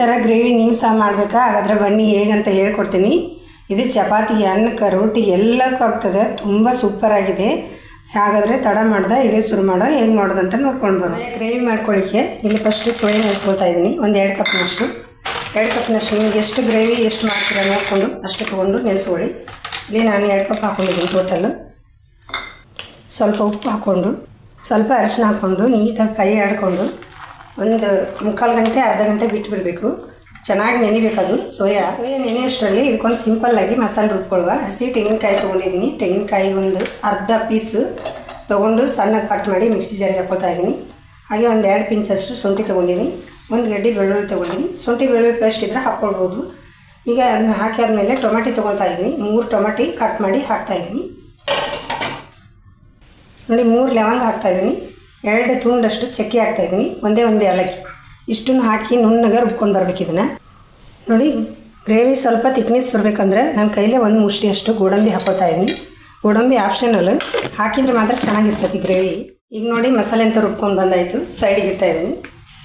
ಥರ ಗ್ರೇವಿ ನೀವು ಸಹ ಮಾಡಬೇಕಾ? ಹಾಗಾದ್ರೆ ಬನ್ನಿ, ಹೇಗಂತ ಹೇಳ್ಕೊಡ್ತೀನಿ. ಇದು ಚಪಾತಿ ಅನ್ನಕ್ಕೆ ರೋಟಿ ಎಲ್ಲಕ್ಕೂ ಆಗ್ತದೆ. ತುಂಬ ಸೂಪರ್ ಆಗಿದೆ. ಹಾಗಾದರೆ ತಡ ಮಾಡ್ದೆ, ಇಡೀ ಶುರು ಮಾಡೋ, ಹೇಗೆ ಮಾಡೋದು ಅಂತ ನೋಡ್ಕೊಂಡು ಬರೋ ಗ್ರೇವಿ ಮಾಡ್ಕೊಳ್ಳಿಕ್ಕೆ ಇಲ್ಲಿ ಫಸ್ಟು ಸೋಯಾ ನೆನೆಸ್ಕೊಳ್ತಾ ಇದ್ದೀನಿ. ಒಂದು ಎರಡು ಕಪ್ನಷ್ಟು ಎರಡು ಕಪ್ನಷ್ಟು ನಿಮ್ಗೆ ಎಷ್ಟು ಗ್ರೇವಿ, ಎಷ್ಟು ಮಾಡ್ತೀರಾ ನೋಡಿಕೊಂಡು ಅಷ್ಟು ತೊಗೊಂಡು ನೆನೆಸ್ಕೊಳ್ಳಿ. ಇಲ್ಲಿ ನಾನು ಎರಡು ಕಪ್ ಹಾಕ್ಕೊಂಡಿದ್ದೀನಿ ಟೋಟಲ್ಲು ಸ್ವಲ್ಪ ಉಪ್ಪು ಹಾಕ್ಕೊಂಡು, ಸ್ವಲ್ಪ ಅರಿಶಿನ ಹಾಕ್ಕೊಂಡು, ನೀಟಾಗಿ ಕೈ ಆಡ್ಕೊಂಡು ಒಂದು ಮುಕ್ಕಾಲು ಗಂಟೆ, ಅರ್ಧ ಗಂಟೆ ಬಿಟ್ಟು ಬಿಡಬೇಕು. ಚೆನ್ನಾಗಿ ನೆನಿಬೇಕದು, ಸೋಯಾ. ಸೋಯಾ ನೆನೆಯಷ್ಟರಲ್ಲಿ ಇದಕ್ಕೊಂದು ಸಿಂಪಲ್ಲಾಗಿ ಮಸಾಲೆ ರುಬ್ಕೊಳ್ಳುವ. ಹಸಿ ತೆಂಗಿನಕಾಯಿ ತೊಗೊಂಡಿದ್ದೀನಿ. ತೆಂಗಿನಕಾಯಿ ಒಂದು ಅರ್ಧ ಪೀಸು ತೊಗೊಂಡು ಸಣ್ಣಗೆ ಕಟ್ ಮಾಡಿ ಮಿಕ್ಸಿ ಜಾರಿಗೆ ಹಾಕೊಳ್ತಾ ಇದ್ದೀನಿ. ಹಾಗೆ ಒಂದು ಎರಡು ಪಿಂಚಷ್ಟು ಶುಂಠಿ ತೊಗೊಂಡಿದ್ದೀನಿ. ಒಂದು ಗಡ್ಡೆ ಬೆಳ್ಳುಳ್ಳಿ ತೊಗೊಂಡಿದ್ದೀನಿ. ಶುಂಠಿ, ಬೆಳ್ಳುಳ್ಳಿ ಪೇಸ್ಟ್ ಇದ್ದರೆ ಹಾಕ್ಕೊಳ್ಬೋದು ಈಗ ಅದನ್ನ ಹಾಕಿ ಆದಮೇಲೆ ಟೊಮೆಟೊ ತೊಗೊಳ್ತಾ ಇದ್ದೀನಿ. ಮೂರು ಟೊಮೆಟಿ ಕಟ್ ಮಾಡಿ ಹಾಕ್ತಾಯಿದ್ದೀನಿ ನೋಡಿ, ಮೂರು ಲವಂಗ ಹಾಕ್ತಾಯಿದ್ದೀನಿ ಎರಡು ತುಂಡಷ್ಟು ಚಕ್ಕೆ ಹಾಕ್ತಾಯಿದ್ದೀನಿ ಒಂದೇ ಒಂದೇ ಏಲಕ್ಕಿ ಇಷ್ಟನ್ನು ಹಾಕಿ ನುಣ್ಣಗೆ ರುಬ್ಕೊಂಡು ಬರಬೇಕು ಇದನ್ನು. ನೋಡಿ, ಗ್ರೇವಿ ಸ್ವಲ್ಪ ತಿಕ್ನೆಸ್ ಬರಬೇಕಂದ್ರೆ ನನ್ನ ಕೈಲೇ ಒಂದು ಮುಷ್ಟಿಯಷ್ಟು ಗೋಡಂಬಿ ಹಾಕೋತಾ ಇದ್ದೀನಿ. ಗೋಡಂಬಿ ಆಪ್ಷನಲ್. ಹಾಕಿದ್ರೆ ಮಾತ್ರ ಚೆನ್ನಾಗಿರ್ತೈತಿ ಗ್ರೇವಿ. ಈಗ ನೋಡಿ, ಮಸಾಲೆ ಅಂತ ರುಬ್ಕೊಂಡು ಬಂದಾಯಿತು. ಸೈಡಿಗೆ ಇಡ್ತಾ ಇದ್ದೀನಿ.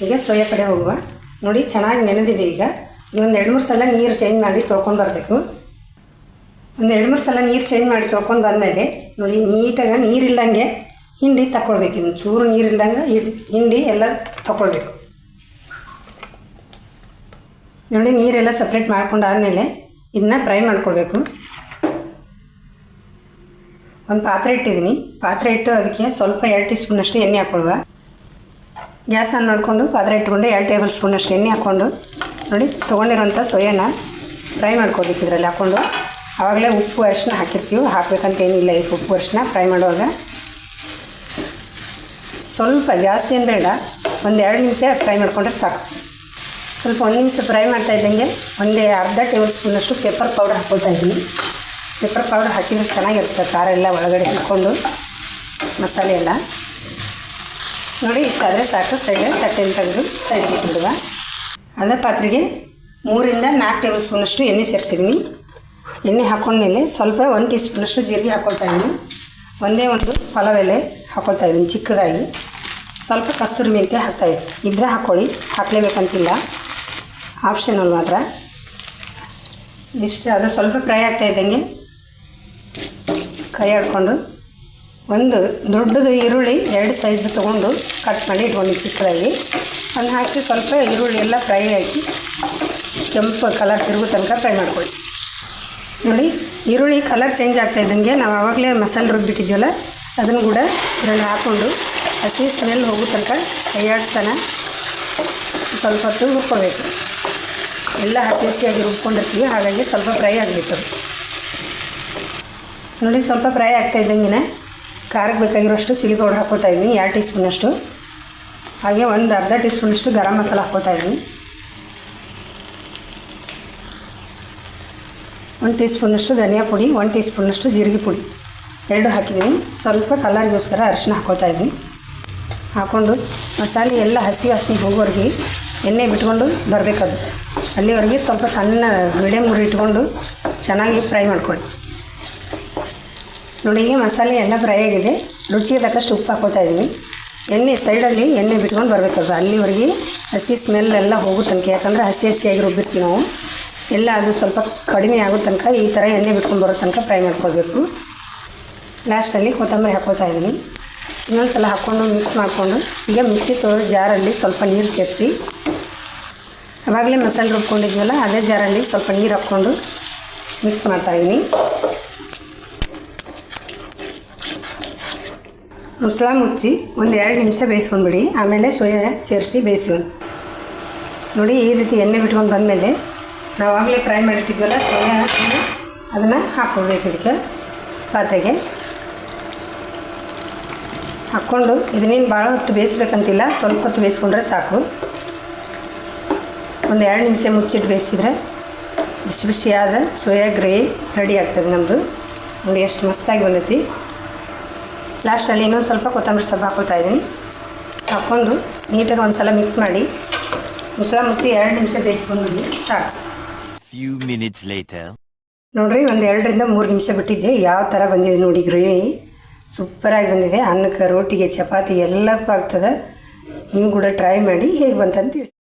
ಈಗ ಸೋಯಾ ಕಡೆ ಹೋಗುವ. ನೋಡಿ, ಚೆನ್ನಾಗಿ ನೆನೆದಿದೆ ಈಗ. ಒಂದು ಎರಡು ಮೂರು ಸಲ ನೀರು ಚೇಂಜ್ ಮಾಡಿ ತೊಳ್ಕೊಂಡು ಬರಬೇಕು. ಒಂದು ಎರಡು ಮೂರು ಸಲ ನೀರು ಚೇಂಜ್ ಮಾಡಿ ತೊಳ್ಕೊಂಡು ಬಂದಮೇಲೆ, ನೋಡಿ, ನೀಟಾಗಿ ನೀರಿಲ್ದಂಗೆ ಹಿಂಡಿ ತಗೊಳ್ಬೇಕು ಇನ್ನು ಚೂರು ನೀರಿಲ್ದಂಗೆ ಹಿಡ್- ಹಿಂಡಿ ಎಲ್ಲ ತಗೊಳ್ಬೇಕು ನೋಡಿ, ನೀರೆಲ್ಲ ಸಪ್ರೇಟ್ ಮಾಡ್ಕೊಂಡು ಆದಮೇಲೆ ಇದನ್ನ ಫ್ರೈ ಮಾಡ್ಕೊಳ್ಬೇಕು. ಒಂದು ಪಾತ್ರೆ ಇಟ್ಟಿದ್ದೀನಿ. ಪಾತ್ರೆ ಇಟ್ಟು ಅದಕ್ಕೆ ಸ್ವಲ್ಪ ಎರಡು ಟೀ ಸ್ಪೂನಷ್ಟು ಎಣ್ಣೆ ಹಾಕ್ಕೊಳ್ವ. ಗ್ಯಾಸ್ ಆನ್ ಮಾಡಿಕೊಂಡು ಪಾತ್ರೆ ಇಟ್ಕೊಂಡು ಎರಡು ಟೇಬಲ್ ಸ್ಪೂನಷ್ಟು ಎಣ್ಣೆ ಹಾಕ್ಕೊಂಡು, ನೋಡಿ ತೊಗೊಂಡಿರೋಂಥ ಸೋಯಾನ ಫ್ರೈ ಮಾಡ್ಕೋಬೇಕು ಇದರಲ್ಲಿ ಹಾಕ್ಕೊಂಡು. ಆವಾಗಲೇ ಉಪ್ಪು ಅರಿಶಿನ ಹಾಕಿರ್ತೀವಿ. ಹಾಕ್ಬೇಕಂತ ಏನಿಲ್ಲ ಈಗ ಉಪ್ಪು ಅರಿಶಿನ ಫ್ರೈ ಮಾಡುವಾಗ. ಸ್ವಲ್ಪ ಜಾಸ್ತಿ ಏನು ಬೇಡ. ಒಂದು ಎರಡು ನಿಮಿಷ ಫ್ರೈ ಮಾಡಿಕೊಂಡ್ರೆ ಸಾಕು. ಸ್ವಲ್ಪ ಒಂದು ನಿಮಿಷ ಫ್ರೈ ಮಾಡ್ತಾ ಇದ್ದಂಗೆ ಒಂದೇ ಅರ್ಧ ಟೇಬಲ್ ಸ್ಪೂನಷ್ಟು ಪೆಪ್ಪರ್ ಪೌಡರ್ ಹಾಕ್ಕೊಳ್ತಾ ಇದ್ದೀನಿ. ಪೆಪ್ಪರ್ ಪೌಡರ್ ಹಾಕಿದ್ರೆ ಚೆನ್ನಾಗಿರುತ್ತೆ ಖಾರ ಎಲ್ಲ ಒಳಗಡೆ ಹಾಕ್ಕೊಂಡು ಮಸಾಲೆ ಎಲ್ಲ. ನೋಡಿ ಇಷ್ಟಾದರೆ ಸಾಕು ಸೈಡ್ ತಟ್ಟೆನ ತೆಗೆದು ಸೈಡ್ ಇಟ್ಬಿಡುವ. ಅದೇ ಪಾತ್ರೆಗೆ ಮೂರಿಂದ ನಾಲ್ಕು ಟೇಬಲ್ ಸ್ಪೂನಷ್ಟು ಎಣ್ಣೆ ಸೇರಿಸಿದ್ದೀನಿ. ಎಣ್ಣೆ ಹಾಕ್ಕೊಂಡ್ಮೇಲೆ ಸ್ವಲ್ಪ ಒಂದು ಟೀ ಸ್ಪೂನಷ್ಟು ಜೀರಿಗೆ ಹಾಕ್ಕೊಳ್ತಾ ಇದ್ದೀನಿ. ಒಂದೇ ಒಂದು ಪಲಾವ್ ಎಲೆ ಹಾಕ್ಕೊಳ್ತಾ ಇದ್ದೀನಿ ಚಿಕ್ಕದಾಗಿ. ಸ್ವಲ್ಪ ಕಸ್ತೂರಿ ಮೆಂತ್ಯ ಹಾಕ್ತಾಯಿದ್ದೀನಿ ಇದ್ರೆ ಹಾಕ್ಕೊಳ್ಳಿ ಹಾಕಲೇಬೇಕಂತಿಲ್ಲ. ಆಪ್ಷನಲ್ ಮಾತ್ರ ಇಷ್ಟು ಅದು ಸ್ವಲ್ಪ ಫ್ರೈ ಆಗ್ತಾ ಇದ್ದಂಗೆ ಕೈ ಆಡ್ಕೊಂಡು ಒಂದು ದೊಡ್ಡದು ಈರುಳ್ಳಿ ಎರಡು ಸೈಜ್ ತೊಗೊಂಡು ಕಟ್ ಮಾಡಿ ಇಟ್ಕೊಂಡು ಚಿಕ್ಕದಾಗಿ ಅದನ್ನ ಹಾಕಿ ಸ್ವಲ್ಪ ಈರುಳ್ಳಿ ಎಲ್ಲ ಫ್ರೈ ಹಾಕಿ ಕೆಂಪು ಕಲರ್ ತಿರುಗು ತನಕ ಫ್ರೈ ಮಾಡ್ಕೊಳ್ಳಿ. ನೋಡಿ, ಈರುಳ್ಳಿ ಕಲರ್ ಚೇಂಜ್ ಆಗ್ತಾ ಇದ್ದಂಗೆ ನಾವು ಆವಾಗಲೇ ಮಸಾಲೆ ರುಬ್ಬಿಟ್ಟಿದ್ವಲ್ಲ, ಅದನ್ನು ಕೂಡ ಇದರಲ್ಲಿ ಹಾಕ್ಕೊಂಡು ಹಸಿ ಸ್ಮೆಲ್ ಹೋಗೋ ತನಕ ಕೈಯಾಡ್ತಾನೆ ಸ್ವಲ್ಪ ಹೊತ್ತು ರುಬ್ಕೊಳ್ಬೇಕು ಎಲ್ಲ ಹಸಿ ಹಸಿಯಾಗಿ ರುಬ್ಕೊಂಡಿರ್ತೀವಿ, ಹಾಗಾಗಿ ಸ್ವಲ್ಪ ಫ್ರೈ ಆಗಬೇಕು ನೋಡಿ, ಸ್ವಲ್ಪ ಫ್ರೈ ಆಗ್ತಾ ಇದ್ದಂಗೆ ಖಾರಕ್ಕೆ ಬೇಕಾಗಿರೋಷ್ಟು ಚಿಲ್ಲಿ ಪೌಡರ್ ಹಾಕ್ಕೊತಾ ಇದ್ದೀನಿ, ಎರಡು ಟೀ ಸ್ಪೂನಷ್ಟು ಹಾಗೆ ಒಂದು ಅರ್ಧ ಟೀ ಸ್ಪೂನಷ್ಟು ಗರಂ ಮಸಾಲ ಹಾಕ್ಕೊತಾ ಇದ್ದೀನಿ. ಒಂದು ಟೀ ಸ್ಪೂನಷ್ಟು ಧನಿಯಾ ಪುಡಿ, ಒಂದು ಟೀ ಸ್ಪೂನಷ್ಟು ಜೀರಿಗೆ ಪುಡಿ. ಎರಡು ಹಾಕಿದ್ದೀನಿ. ಸ್ವಲ್ಪ ಕಲರ್ಗೋಸ್ಕರ ಅರಿಶಿನ ಹಾಕ್ಕೊತಾ ಇದ್ದೀನಿ. ಹಾಕ್ಕೊಂಡು ಮಸಾಲೆ ಎಲ್ಲ ಹಸಿ ಹಸಿ ಹೋಗೋವರೆಗೆ ಎಣ್ಣೆ ಬಿಟ್ಕೊಂಡು ಬರಬೇಕದು ಅಲ್ಲಿವರೆಗೆ ಸ್ವಲ್ಪ ಸಣ್ಣ ಮೀಡಿಯಮ್ ಉರಿ ಇಟ್ಕೊಂಡು ಚೆನ್ನಾಗಿ ಫ್ರೈ ಮಾಡ್ಕೊಳ್ಳಿ. ನೋಡಿ ಈಗ ಮಸಾಲೆ ಎಲ್ಲ ಫ್ರೈ ಆಗಿದೆ. ರುಚಿಗೆ ತಕ್ಕಷ್ಟು ಉಪ್ಪು ಹಾಕೋತಾ ಇದ್ದೀನಿ ಎಣ್ಣೆ ಸೈಡಲ್ಲಿ ಎಣ್ಣೆ ಬಿಟ್ಕೊಂಡು ಬರಬೇಕದು ಅಲ್ಲಿವರೆಗೆ ಹಸಿ ಸ್ಮೆಲ್ ಎಲ್ಲ ಹೋಗೋ ತನಕ, ಯಾಕಂದರೆ ಹಸಿ ಹಸಿಯಾಗಿ ರುಬ್ಬಿರ್ತೀವಿ ನಾವು. ಎಲ್ಲ ಅದು ಸ್ವಲ್ಪ ಕಡಿಮೆ ಆಗೋ ತನಕ ಈ ಥರ ಎಣ್ಣೆ ಬಿಟ್ಕೊಂಡು ಬರೋ ತನಕ ಫ್ರೈ ಮಾಡ್ಕೊಳ್ಬೇಕು. ಲಾಸ್ಟಲ್ಲಿ ಕೊತ್ತಂಬರಿ ಹಾಕೋತಾ ಇದ್ದೀನಿ. ಇನ್ನೊಂದು ಸಲ ಹಾಕ್ಕೊಂಡು ಮಿಕ್ಸ್ ಮಾಡಿಕೊಂಡು, ಈಗ ಮಿಕ್ಸಿ ತೊಳೆದ ಜಾರಲ್ಲಿ ಸ್ವಲ್ಪ ನೀರು ಸೇರಿಸಿ. ಆವಾಗಲೇ ಮಸಾಲೆ ರುಬ್ಕೊಂಡಿದ್ವಲ್ಲ, ಅದೇ ಜಾರಲ್ಲಿ ಸ್ವಲ್ಪ ನೀರು ಹಾಕ್ಕೊಂಡು ಮಿಕ್ಸ್ ಮಾಡ್ತಾಯಿದ್ದೀನಿ ಮುಸಳ ಮುಚ್ಚಿ ಒಂದು ಎರಡು ನಿಮಿಷ ಬೇಯಿಸ್ಕೊಂಡ್ಬಿಡಿ, ಆಮೇಲೆ ಸೋಯಾ ಸೇರಿಸಿ ಬೇಯಿಸೋಣ ನೋಡಿ, ಈ ರೀತಿ ಎಣ್ಣೆ ಬಿಟ್ಕೊಂಡು ಬಂದಮೇಲೆ ನಾವು ಆಗಲೇ ಫ್ರೈ ಮಾಡಿಟ್ಟಿದ್ವಲ್ಲ, ಸೋಯಾ ಅದನ್ನು ಹಾಕ್ಕೊಳ್ಬೇಕು ಇದಕ್ಕೆ, ಪಾತ್ರೆಗೆ. ಹಾಕ್ಕೊಂಡು ಇದನ್ನೇನು ಭಾಳ ಹೊತ್ತು ಬೇಯಿಸ್ಬೇಕಂತಿಲ್ಲ ಸ್ವಲ್ಪ ಹೊತ್ತು ಬೇಯಿಸ್ಕೊಂಡ್ರೆ ಸಾಕು. ಒಂದು ಎರಡು ನಿಮಿಷ ಮುಚ್ಚಿಟ್ಟು ಬೇಯಿಸಿದ್ರೆ ಬಿಸಿ ಬಿಸಿಯಾದ ಸೋಯಾ ಗ್ರೇವಿ ರೆಡಿ ಆಗ್ತದೆ ನಮ್ಮದು ನೋಡಿ ಎಷ್ಟು ಮಸ್ತಾಗಿ ಬಂದೈತಿ. ಲಾಸ್ಟಲ್ಲಿ ಇನ್ನೊಂದು ಸ್ವಲ್ಪ ಕೊತ್ತಂಬರಿ ಸೊಪ್ಪು ಹಾಕೊಳ್ತಾ ಇದ್ದೀನಿ. ಹಾಕ್ಕೊಂಡು ನೀಟಾಗಿ ಒಂದು ಸಲ ಮಿಕ್ಸ್ ಮಾಡಿ ಮುಸಳ ಮುಚ್ಚಿ ಎರಡು ನಿಮಿಷ ಬೇಯಿಸ್ಕೊಂಡು ಸಾಕು. Few minutes later. ನೋಡ್ರಿ ಒಂದು ಎರಡರಿಂದ ಮೂರು ನಿಮಿಷ ಬಿಟ್ಟಿದ್ದೆ. ಯಾವ ಥರ ಬಂದಿದೆ ನೋಡಿ ಗ್ರೇವಿ. ಸೂಪರಾಗಿ ಬಂದಿದೆ. ಅನ್ನಕ್ಕೆ ರೋಟಿಗೆ ಚಪಾತಿ ಎಲ್ಲದಕ್ಕೂ ಆಗ್ತದೆ. ನೀವು ಕೂಡ ಟ್ರೈ ಮಾಡಿ ಹೇಗೆ ಬಂತಂತ ತಿಳಿಸಿ.